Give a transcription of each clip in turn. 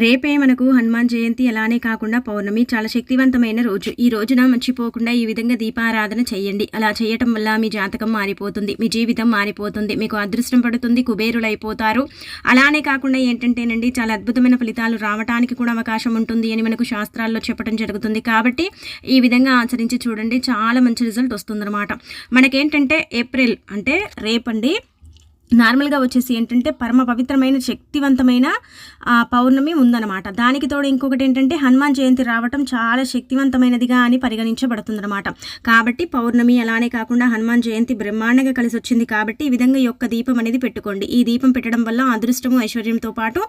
రేపే మనకు హనుమాన్ జయంతి అలానే కాకుండా పౌర్ణమి చాలా శక్తివంతమైన రోజు. ఈ రోజున మర్చిపోకుండా ఈ విధంగా దీపారాధన చేయండి. అలా చేయటం వల్ల మీ జాతకం మారిపోతుంది మీ జీవితం మారిపోతుంది మీకు అదృష్టం పడుతుంది కుబేరులు అయిపోతారు అలానే కాకుండా ఏంటంటేనండి చాలా అద్భుతమైన ఫలితాలు రావడానికి కూడా అవకాశం ఉంటుంది అని మనకు శాస్త్రాల్లో చెప్పడం జరుగుతుంది. కాబట్టి ఈ విధంగా ఆచరించి చూడండి చాలా మంచి రిజల్ట్ వస్తుందన్నమాట. మనకేంటంటే ఏప్రిల్ అంటే రేపండి నార్మల్గా వచ్చేసి ఏంటంటే పరమ పవిత్రమైన శక్తివంతమైన పౌర్ణమి ఉందన్నమాట. దానికి తోడు ఇంకొకటి ఏంటంటే హనుమాన్ జయంతి రావటం చాలా శక్తివంతమైనదిగా అని పరిగణించబడుతుందన్నమాట. కాబట్టి పౌర్ణమి అలానే కాకుండా హనుమాన్ జయంతి బ్రహ్మాండంగా కలిసి వచ్చింది కాబట్టి ఈ విధంగా ఈ యొక్క దీపం అనేది పెట్టుకోండి. ఈ దీపం పెట్టడం వల్ల అదృష్టము ఐశ్వర్యంతో పాటు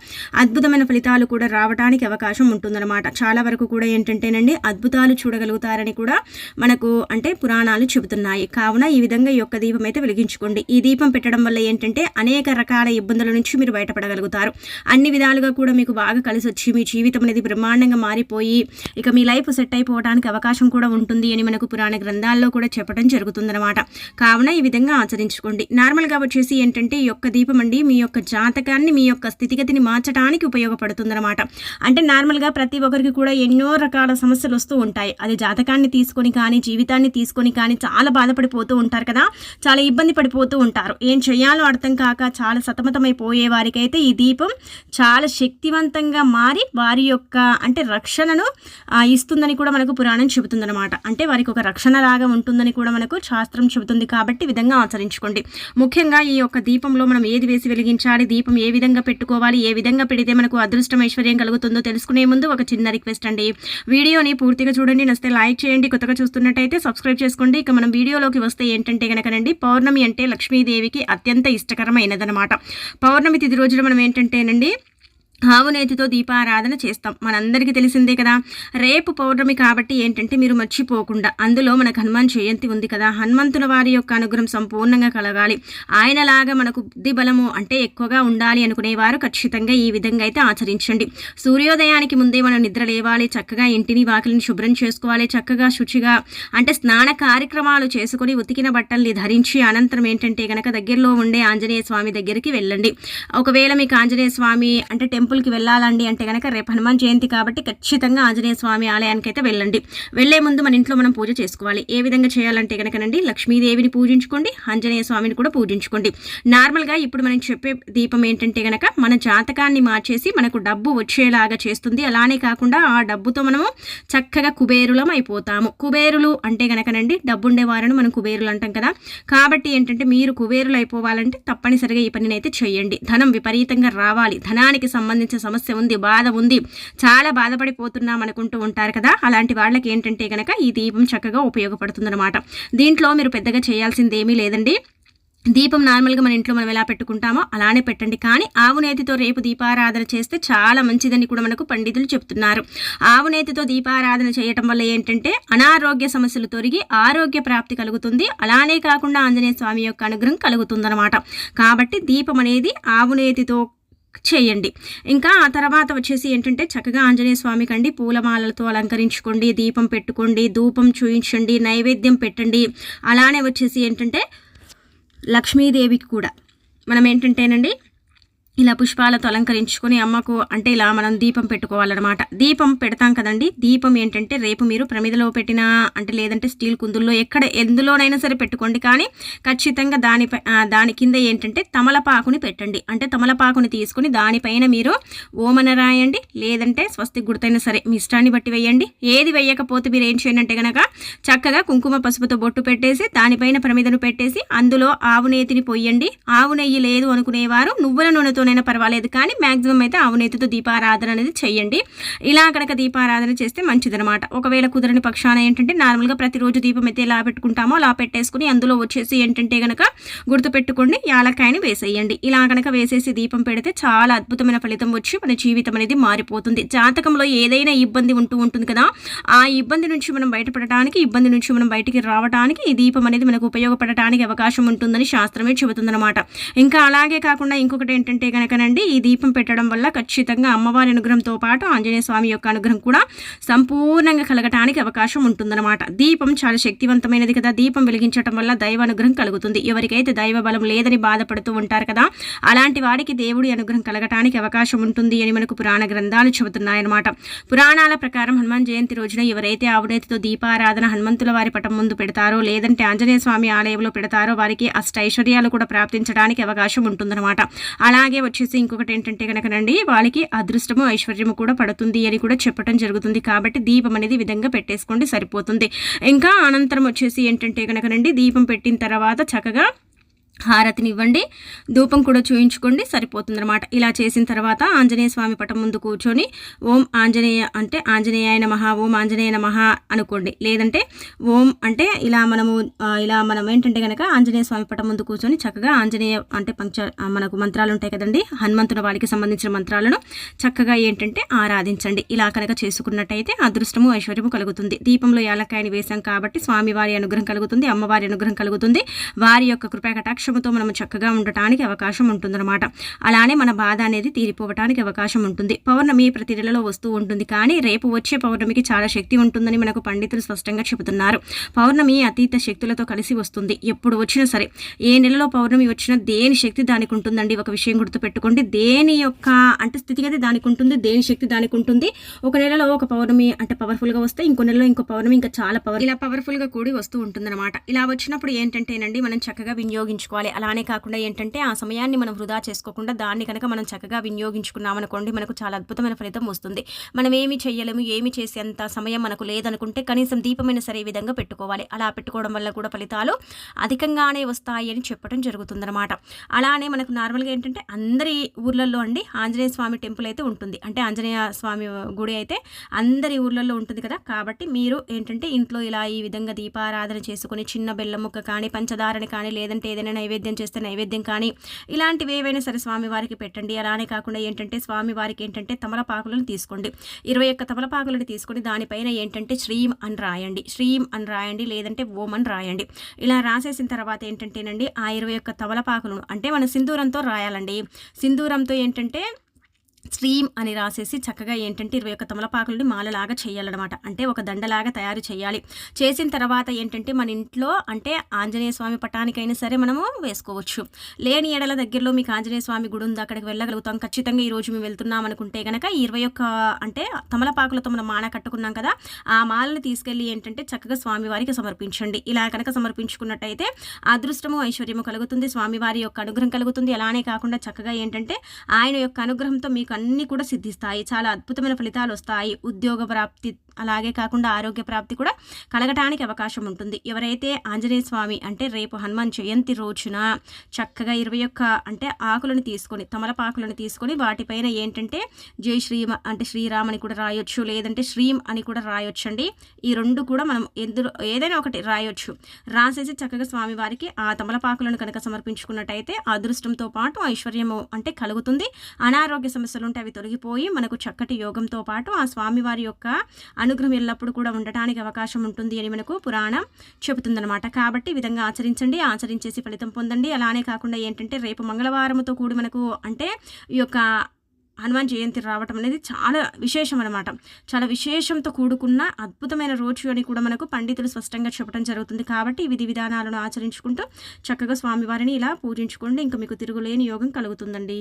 అద్భుతమైన ఫలితాలు కూడా రావడానికి అవకాశం ఉంటుందన్నమాట. చాలా వరకు కూడా ఏంటంటేనండి అద్భుతాలు చూడగలుగుతారని కూడా మనకు అంటే పురాణాలు చెబుతున్నాయి. కావున ఈ విధంగా ఈ యొక్క దీపం అయితే వెలిగించుకోండి. ఈ దీపం పెట్టడం వల్ల ఏంటంటే ఏంటంటే అనేక రకాల ఇబ్బందుల నుంచి మీరు బయటపడగలుగుతారు. అన్ని విధాలుగా కూడా మీకు బాగా కలిసి వచ్చి మీ జీవితం అనేది బ్రహ్మాండంగా మారిపోయి ఇక మీ లైఫ్ సెట్ అయిపోవడానికి అవకాశం కూడా ఉంటుంది అని మనకు పురాణ గ్రంథాల్లో కూడా చెప్పడం జరుగుతుందన్నమాట. కావున ఈ విధంగా ఆచరించుకోండి. నార్మల్గా వచ్చేసి ఏంటంటే ఈ యొక్క దీపం అండి మీ యొక్క జాతకాన్ని మీ యొక్క స్థితిగతిని మార్చడానికి ఉపయోగపడుతుందన్నమాట. అంటే నార్మల్గా ప్రతి ఒక్కరికి కూడా ఎన్నో రకాల సమస్యలు వస్తూ ఉంటాయి. అది జాతకాన్ని తీసుకొని కానీ జీవితాన్ని తీసుకొని కానీ చాలా బాధపడిపోతూ ఉంటారు కదా. చాలా ఇబ్బంది పడిపోతూ ఉంటారు. ఏం చేయాలో అర్థం కాక చాలా సతమతమైపోయే వారికైతే ఈ దీపం చాలా శక్తివంతంగా మారి వారి యొక్క అంటే రక్షణను ఇస్తుందని కూడా మనకు పురాణం చెబుతుందన్నమాట. అంటే వారికి ఒక రక్షణ లాగా ఉంటుందని కూడా మనకు శాస్త్రం చెబుతుంది కాబట్టి విధంగా ఆచరించుకోండి. ముఖ్యంగా ఈ యొక్క దీపంలో మనం ఏది వేసి వెలిగించాలి దీపం ఏ విధంగా పెట్టుకోవాలి ఏ విధంగా పెడితే మనకు అదృష్టం ఐశ్వర్యం కలుగుతుందో తెలుసుకునే ముందు ఒక చిన్న రిక్వెస్ట్ అండి. వీడియోని పూర్తిగా చూడండి నస్తే లైక్ చేయండి కొత్తగా చూస్తున్నట్టయితే సబ్స్క్రైబ్ చేసుకోండి. ఇక మనం వీడియోలోకి వస్తే ఏంటంటే కనుకనండి పౌర్ణమి అంటే లక్ష్మీదేవికి అత్యంత ఇష్టం. ఇష్టకరమైనదనమాట పౌర్ణమి తిథి రోజున మనం ఏంటంటేనండి ఆవునేతితో దీపారాధన చేస్తాం. మనందరికీ తెలిసిందే కదా రేపు పౌర్ణమి కాబట్టి ఏంటంటే మీరు మర్చిపోకుండా అందులో మనకు హనుమాన్ జయంతి ఉంది కదా హనుమంతుల వారి యొక్క అనుగ్రహం సంపూర్ణంగా కలగాలి. ఆయనలాగా మనకు బుద్ధి బలము అంటే ఎక్కువగా ఉండాలి అనుకునేవారు ఖచ్చితంగా ఈ విధంగా అయితే ఆచరించండి. సూర్యోదయానికి ముందే మనం నిద్ర లేవాలి చక్కగా ఇంటిని వాకిలిని శుభ్రం చేసుకోవాలి చక్కగా శుచిగా అంటే స్నాన కార్యక్రమాలు చేసుకుని ఉతికిన బట్టల్ని ధరించి అనంతరం ఏంటంటే కనుక దగ్గరలో ఉండే ఆంజనేయ స్వామి దగ్గరికి వెళ్ళండి. ఒకవేళ మీకు ఆంజనేయ స్వామి అంటే టెంపుల్ టెంపుల్కి వెళ్ళాలండి అంటే కనుక రేపు హనుమాన్ జయంతి కాబట్టి ఖచ్చితంగా ఆంజనేయ స్వామి ఆలయానికి అయితే వెళ్ళండి. వెళ్ళే ముందు మన ఇంట్లో మనం పూజ చేసుకోవాలి. ఏ విధంగా చేయాలంటే కనుకనండి లక్ష్మీదేవిని పూజించుకోండి ఆంజనేయ స్వామిని కూడా పూజించుకోండి. నార్మల్గా ఇప్పుడు మనం చెప్పే దీపం ఏంటంటే కనుక మన జాతకాన్ని మార్చేసి మనకు డబ్బు వచ్చేలాగా చేస్తుంది. అలానే కాకుండా ఆ డబ్బుతో మనము చక్కగా కుబేరులం అయిపోతాము. కుబేరులు అంటే కనుకనండి డబ్బుండే వారిని మనం కుబేరులు అంటాం కదా. కాబట్టి ఏంటంటే మీరు కుబేరులు అయిపోవాలంటే తప్పనిసరిగా ఈ పనినైతే చేయండి ధనం విపరీతంగా రావాలి. ధనానికి సంబంధించి సంబంధించిన సమస్య ఉంది బాధ ఉంది చాలా బాధపడిపోతున్నాం అనుకుంటూ ఉంటారు కదా. అలాంటి వాళ్ళకి ఏంటంటే కనుక ఈ దీపం చక్కగా ఉపయోగపడుతుందన్నమాట. దీంట్లో మీరు పెద్దగా చేయాల్సింది ఏమీ లేదండి. దీపం నార్మల్గా మన ఇంట్లో మనం ఎలా పెట్టుకుంటామో అలానే పెట్టండి. కానీ ఆవు నేతితో రేపు దీపారాధన చేస్తే చాలా మంచిదని కూడా మనకు పండితులు చెప్తున్నారు. ఆవు నేతితో దీపారాధన చేయటం వల్ల ఏంటంటే అనారోగ్య సమస్యలు తొరిగి ఆరోగ్య ప్రాప్తి కలుగుతుంది. అలానే కాకుండా ఆంజనేయ స్వామి యొక్క అనుగ్రహం కలుగుతుందన్నమాట. కాబట్టి దీపం అనేది ఆవు నేతితో చేయండి. ఇంకా ఆ తర్వాత వచ్చేసి ఏంటంటే చక్కగా ఆంజనేయ స్వామి కండి పూలమాలలతో అలంకరించుకోండి దీపం పెట్టుకోండి ధూపం చూయించండి నైవేద్యం పెట్టండి. అలానే వచ్చేసి ఏంటంటే లక్ష్మీదేవికి కూడా. మనం ఏంటంటేనండి ఇలా పుష్పాలతో అలంకరించుకొని అమ్మకు అంటే ఇలా మనం దీపం పెట్టుకోవాలన్నమాట. దీపం పెడతాం కదండి. దీపం ఏంటంటే రేపు మీరు ప్రమిదలో పెట్టినా అంటే లేదంటే స్టీల్ కుందుల్లో ఎక్కడ ఎందులోనైనా సరే పెట్టుకోండి. కానీ ఖచ్చితంగా దానిపై దాని కింద ఏంటంటే తమలపాకుని పెట్టండి. అంటే తమలపాకుని తీసుకుని దానిపైన మీరు ఓమన రాయండి. లేదంటే స్వస్తి గుర్తైనా సరే మీ ఇష్టాన్ని బట్టి వేయండి. ఏది వేయకపోతే మీరు ఏం చేయండి అంటే కనుక చక్కగా కుంకుమ పసుపుతో బొట్టు పెట్టేసి దానిపైన ప్రమిదను పెట్టేసి అందులో ఆవు నేతిని పొయ్యండి. ఆవు నెయ్యి లేదు అనుకునేవారు. నువ్వుల నూనెతో నేతితోనైనా పర్వాలేదు కానీ మ్యాక్సిమం అయితే ఆవు దీపారాధన అనేది చేయండి ఇలా కనుక దీపారాధన చేస్తే మంచిదనమాట ఒకవేళ కుదరని పక్షాన ఏంటంటే నార్మల్గా ప్రతిరోజు దీపం అయితే ఎలా పెట్టుకుంటామో అలా పెట్టేసుకుని అందులో వచ్చేసి ఏంటంటే కనుక గుర్తుపెట్టుకోండి యాలక్కాయని వేసేయండి. ఇలా కనుక వేసేసి దీపం పెడితే చాలా అద్భుతమైన ఫలితం వచ్చి మన జీవితం అనేది మారిపోతుంది. జాతకంలో ఏదైనా ఇబ్బంది ఉంటూ ఉంటుంది కదా ఆ ఇబ్బంది నుంచి మనం బయటపడటానికి ఇబ్బంది నుంచి మనం బయటికి రావడానికి ఈ దీపం అనేది మనకు ఉపయోగపడటానికి అవకాశం ఉంటుందని శాస్త్రమే చెబుతుందన్నమాట. ఇంకా అలాగే కాకుండా ఇంకొకటి ఏంటంటే కనుకనండి ఈ దీపం పెట్టడం వల్ల ఖచ్చితంగా అమ్మవారి అనుగ్రహంతో పాటు ఆంజనేయ స్వామి యొక్క అనుగ్రహం కూడా సంపూర్ణంగా కలగటానికి అవకాశం ఉంటుందన్నమాట. దీపం చాలా శక్తివంతమైనది కదా. దీపం వెలిగించడం వల్ల దైవ అనుగ్రహం కలుగుతుంది. ఎవరికైతే దైవ బలం లేదని బాధపడుతూ ఉంటారు కదా అలాంటి వారికి దేవుడి అనుగ్రహం కలగటానికి అవకాశం ఉంటుంది అని మనకు పురాణ గ్రంథాలు చెబుతున్నాయన్నమాట. పురాణాల ప్రకారం హనుమాన్ జయంతి రోజున ఎవరైతే ఆవునేతితో దీపారాధన హనుమంతుల వారి పటం ముందు పెడతారో లేదంటే ఆంజనేయ స్వామి ఆలయంలో పెడతారో వారికి అష్టైశ్వర్యాలు కూడా ప్రాప్తించడానికి అవకాశం ఉంటుందన్నమాట. అలాగే వచ్చేసి ఇంకొకటి ఏంటంటే కనుకనండి వాళ్ళకి అదృష్టము ఐశ్వర్యము కూడా పడుతుంది అని కూడా చెప్పడం జరుగుతుంది. కాబట్టి దీపం అనేది విధంగా పెట్టేసుకోండి సరిపోతుంది. ఇంకా అనంతరం వచ్చేసి ఏంటంటే కనుకనండి దీపం పెట్టిన తర్వాత చక్కగా హారతిని ఇవ్వండి ధూపం కూడా చూయించుకోండి. సరిపోతుందన్నమాట. ఇలా చేసిన తర్వాత ఆంజనేయ స్వామి పటం ముందు కూర్చొని ఓం ఆంజనేయ అంటే ఆంజనేయ మహా ఓం ఆంజనేయ మహా అనుకోండి. లేదంటే ఓం అంటే ఇలా మనము ఇలా మనం ఏంటంటే కనుక ఆంజనేయ స్వామి పటం ముందు కూర్చొని చక్కగా ఆంజనేయ అంటే పంచ మనకు మంత్రాలు ఉంటాయి కదండి. హనుమంతుని వారికి సంబంధించిన మంత్రాలను చక్కగా ఏంటంటే ఆరాధించండి. ఇలా కనుక చేసుకున్నట్టయితే అదృష్టము ఐశ్వర్యము కలుగుతుంది. దీపంలో యాలక్కాయని వేశాం కాబట్టి స్వామివారి అనుగ్రహం కలుగుతుంది అమ్మవారి అనుగ్రహం కలుగుతుంది. వారి యొక్క కృపా కటాక్ష కటాక్షముతో మనం చక్కగా ఉండటానికి అవకాశం ఉంటుందన్నమాట. అలానే మన బాధ అనేది తీరిపోవటానికి అవకాశం ఉంటుంది. పౌర్ణమి ప్రతి నెలలో వస్తూ ఉంటుంది. కానీ రేపు వచ్చే పౌర్ణమికి చాలా శక్తి ఉంటుందని మనకు పండితులు స్పష్టంగా చెబుతున్నారు. పౌర్ణమి అతీత శక్తులతో కలిసి వస్తుంది. ఎప్పుడు వచ్చినా సరే ఏ నెలలో పౌర్ణమి వచ్చినా దేని శక్తి దానికి ఉంటుందండి? ఒక విషయం గుర్తుపెట్టుకోండి. దేని యొక్క అంటే స్థితిగతి దానికి ఉంటుంది. దేని శక్తి దానికి ఉంటుంది? ఒక నెలలో ఒక పౌర్ణమి అంటే పవర్ఫుల్గా వస్తే ఇంకో నెలలో ఇంకో పౌర్ణమి ఇంకా చాలా పవర్ ఇలా పవర్ఫుల్గా కూడి వస్తూ ఉంటుందన్నమాట. ఇలా వచ్చినప్పుడు ఏంటంటేనండి మనం చక్కగా వినియోగించుకోవాలి. చేసుకోవాలి. అలానే కాకుండా ఏంటంటే ఆ సమయాన్ని మనం వృధా చేసుకోకుండా దాన్ని కనుక మనం చక్కగా వినియోగించుకున్నామనుకోండి మనకు చాలా అద్భుతమైన ఫలితం వస్తుంది. మనం ఏమి చేయలేము ఏమి చేసేంత సమయం మనకు లేదనుకుంటే కనీసం దీపమైన సరే విధంగా పెట్టుకోవాలి. అలా పెట్టుకోవడం వల్ల కూడా ఫలితాలు అధికంగానే వస్తాయి అని చెప్పడం జరుగుతుందన్నమాట. అలానే మనకు నార్మల్గా ఏంటంటే అందరి ఊర్లలో అండి ఆంజనేయ స్వామి టెంపుల్ అయితే ఉంటుంది. అంటే ఆంజనేయ స్వామి గుడి అయితే అందరి ఊర్లలో ఉంటుంది కదా. కాబట్టి మీరు ఏంటంటే ఇంట్లో ఇలా ఈ విధంగా దీపారాధన చేసుకుని చిన్న బెల్లం ముక్క కానీ పంచదారని కానీ లేదంటే ఏదైనా నైవేద్యం చేస్తే నైవేద్యం కానీ ఇలాంటివి ఏవైనా సరే స్వామివారికి పెట్టండి. అలానే కాకుండా ఏంటంటే స్వామివారికి ఏంటంటే తమలపాకులను తీసుకోండి. ఇరవై ఒక్క తమలపాకులను తీసుకొని దానిపైన ఏంటంటే శ్రీం అని రాయండి. శ్రీం అని రాయండి లేదంటే ఓం అని రాయండి. ఇలా రాసేసిన తర్వాత ఏంటంటేనండి ఆ ఇరవై ఒక్క తమలపాకులను అంటే మన సింధూరంతో రాయాలండి. సింధూరంతో ఏంటంటే స్ట్రీమ్ అని రాసేసి చక్కగా ఏంటంటే ఇరవై ఒక్క తమలపాకులని మాలలాగా చేయాలన్నమాట. అంటే ఒక దండలాగా తయారు చేయాలి. చేసిన తర్వాత ఏంటంటే మన ఇంట్లో అంటే ఆంజనేయ స్వామి పటానికైనా సరే మనము వేసుకోవచ్చు. లేని ఎడల దగ్గరలో మీకు ఆంజనేయ స్వామి గుడి ఉంది అక్కడికి వెళ్ళగలుగుతాం. ఖచ్చితంగా ఈరోజు మేము వెళ్తున్నాం అనుకుంటే కనుక ఇరవై ఒక్క అంటే తమలపాకులతో మనం మాల కట్టుకున్నాం కదా ఆ మాలని తీసుకెళ్ళి ఏంటంటే చక్కగా స్వామివారికి సమర్పించండి. ఇలా కనుక సమర్పించుకున్నట్టయితే అదృష్టము ఐశ్వర్యము కలుగుతుంది. స్వామివారి యొక్క అనుగ్రహం కలుగుతుంది. అలానే కాకుండా చక్కగా ఏంటంటే ఆయన యొక్క అనుగ్రహంతో మీకు అన్నీ కూడా సిద్ధిస్తాయి. చాలా అద్భుతమైన ఫలితాలు వస్తాయి ఉద్యోగ ప్రాప్తి అలాగే కాకుండా ఆరోగ్య ప్రాప్తి కూడా కలగటానికి అవకాశం ఉంటుంది. ఎవరైతే ఆంజనేయ స్వామి అంటే రేపు హనుమాన్ జయంతి రోజున చక్కగా ఇరవై ఒక్క అంటే ఆకులను తీసుకొని తమలపాకులను తీసుకొని వాటిపైన ఏంటంటే జై శ్రీమ అంటే శ్రీరామ్ అని కూడా రాయొచ్చు లేదంటే శ్రీం అని కూడా రాయొచ్చు అండి ఈ రెండు కూడా మనం ఎందులో ఏదైనా ఒకటి రాయొచ్చు. రాసేసి చక్కగా స్వామివారికి ఆ తమలపాకులను కనుక సమర్పించుకున్నట్టయితే అదృష్టంతో పాటు ఐశ్వర్యము అంటే కలుగుతుంది. అనారోగ్య సమస్యలు ఉంటే అవి తొలగిపోయి మనకు చక్కటి యోగంతో పాటు ఆ స్వామివారి యొక్క అనుగ్రహం ఎల్లప్పుడూ కూడా ఉండటానికి అవకాశం ఉంటుంది అని మనకు పురాణం చెబుతుందనమాట కాబట్టి ఈ విధంగా ఆచరించండి ఆచరించేసి ఫలితం పొందండి. అలానే కాకుండా ఏంటంటే రేపు మంగళవారంతో కూడి మనకు అంటే ఈ యొక్క హనుమాన్ జయంతి రావటం అనేది చాలా విశేషం అనమాట చాలా విశేషంతో కూడుకున్న అద్భుతమైన రోజు అని కూడా మనకు పండితులు స్పష్టంగా చెప్పడం జరుగుతుంది. కాబట్టి విధి విధానాలను ఆచరించుకుంటూ చక్కగా స్వామివారిని ఇలా పూజించుకోండి. ఇంకా మీకు తిరుగులేని యోగం కలుగుతుందండి.